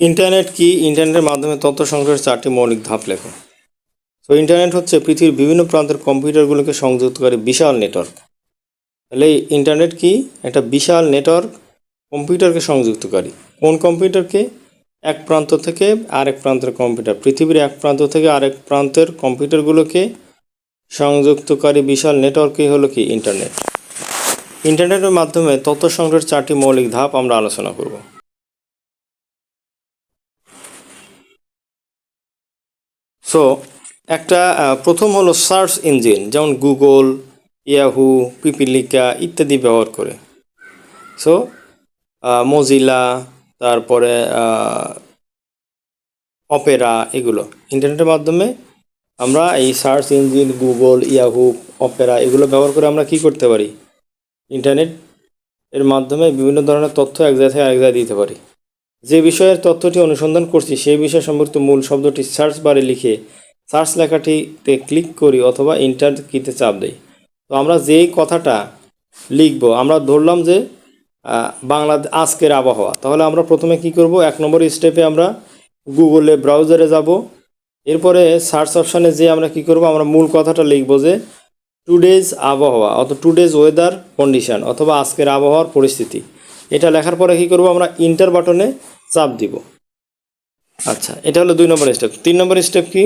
Internet কি? ইন্টারনেটের মাধ্যমে তথ্য সংগ্রহের চারটি মৌলিক ধাপ লেখো। তো ইন্টারনেট হচ্ছে পৃথিবীর বিভিন্ন প্রান্তের কম্পিউটারগুলোকে সংযুক্তকারী বিশাল নেটওয়ার্ক। তাহলে ইন্টারনেট কি? একটা বিশাল নেটওয়ার্ক কম্পিউটারকে সংযুক্তকারী। কোন কম্পিউটারকে? এক প্রান্ত থেকে আরেক প্রান্তের কম্পিউটার। পৃথিবীর এক প্রান্ত থেকে আরেক প্রান্তের কম্পিউটারগুলোকে সংযুক্তকারী বিশাল নেটওয়ার্কই হলো কি? ইন্টারনেট। ইন্টারনেটের মাধ্যমে তথ্য সংগ্রহের চারটি মৌলিক ধাপ আমরা আলোচনা করব। সো একটা প্রথম হলো সার্চ ইঞ্জিন, যেমন গুগল, ইয়াহু, পিপিলিকা ইত্যাদি ব্যবহার করে। সো মজিলা, তারপরে অপেরা এগুলো। ইন্টারনেটের মাধ্যমে আমরা এই search engine, Google, Yahoo, Opera এগুলো ব্যবহার করে আমরা কি করতে পারি? ইন্টারনেট এর মাধ্যমে বিভিন্ন ধরনের তথ্য এক জায়গা থেকে আরেক জায়গায় দিতে পারি। যে বিষয়ের তথ্যটি অনুসন্ধান করছি, সেই বিষয় সম্পর্কিত মূল শব্দটি সার্চ বারে লিখে সার্চ লেখাটিতে ক্লিক করি অথবা ইন্টার কিতে চাপ দেই। তো আমরা যেই কথাটা লিখব, আমরা ধরলাম যে বাংলা আজকের আবহাওয়া। তাহলে আমরা প্রথমে কি করব? এক নম্বর স্টেপে আমরা গুগলে ব্রাউজারে যাব। এরপরে সার্চ অপশানে যে আমরা কি করব? আমরা মূল কথাটা লিখব যে টুডেজ আবহাওয়া অথবা টুডেজ ওয়েদার কন্ডিশন অথবা আজকের আবহাওয়ার পরিস্থিতি। এটা লেখার পরে কি করব, আমরা ইন্টার বাটনে চাপ দিব। আচ্ছা এটা হলো দুই নম্বর স্টেপ তিন নম্বর স্টেপ কি?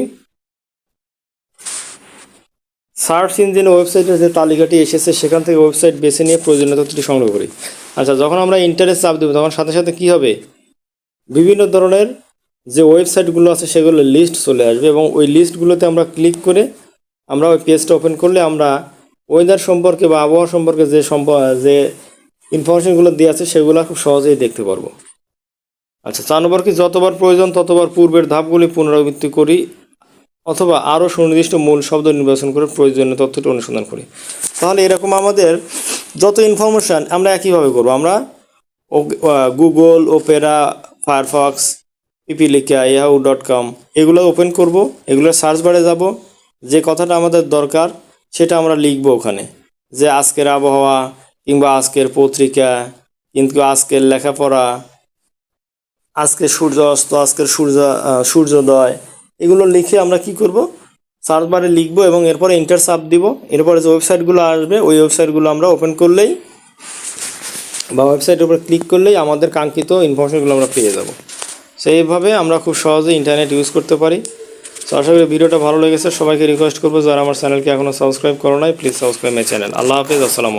সার্চ ইঞ্জিন ওয়েবসাইটের যে তালিকাটি এসেছে, সেখান থেকে ওয়েবসাইট বেছে নিয়ে প্রয়োজনীয় তথ্যটি সংগ্রহ করি। আচ্ছা যখন আমরা ইন্টারেস্ট চাপ দেবো, তখন সাথে সাথে কি হবে? বিভিন্ন ধরনের যে ওয়েবসাইটগুলো আছে, সেগুলো লিস্ট চলে আসবে এবং ওই লিস্টগুলোতে আমরা ক্লিক করে আমরা ওই পেজটা ওপেন করলে আমরা ওয়েদার সম্পর্কে বা আবহাওয়া সম্পর্কে যে সম্প যে ইনফরমেশনগুলো দেওয়া আছে, সেগুলো খুব সহজেই দেখতে পারব। আচ্ছা চার নম্বর কি যতবার প্রয়োজন ততবার পূর্বের ধাপগুলি পুনরাবৃত্তি করি, অথবা আরও সুনির্দিষ্ট মূল শব্দ নির্বাচন করে প্রয়োজনীয় তথ্যটি অনুসন্ধান করি। তাহলে এরকম আমাদের যত ইনফরমেশান আমরা একইভাবে করব। আমরা Google Opera Firefox Pipilika Yahoo dot com এগুলো ওপেন করব, এগুলো সার্চ বারে যাব, যে কথাটা আমাদের দরকার সেটা আমরা লিখব ওখানে। যে আজকের আবহাওয়া কিংবা আজকের পত্রিকা, কিন্তু আজকের লেখাপড়া, আজকের সূর্য অস্ত আজকের সূর্য সূর্যোদয়, এগুলো লিখে আমরা কি করব? সার্চ বারে লিখব এবং এরপরে ইন্টার চাপ দিব। এরপরে যে ওয়েবসাইটগুলো আসবে, ওই ওয়েবসাইটগুলো আমরা ওপেন করলেই বা ওয়েবসাইটের উপর ক্লিক করলেই আমাদের কাঙ্ক্ষিত ইনফরমেশনগুলো আমরা পেয়ে যাব। সেইভাবে আমরা খুব সহজে ইন্টারনেট ইউজ করতে পারি। তো আশা করি ভিডিওটা ভালো লেগেছে। সবাইকে রিকোয়েস্ট করব, যারা আমার চ্যানেলকে এখনও সাবস্ক্রাইব করো নাই, প্লিজ সাবস্ক্রাইব মাই চ্যানেল। আল্লাহ হাফিজ, আসসালামু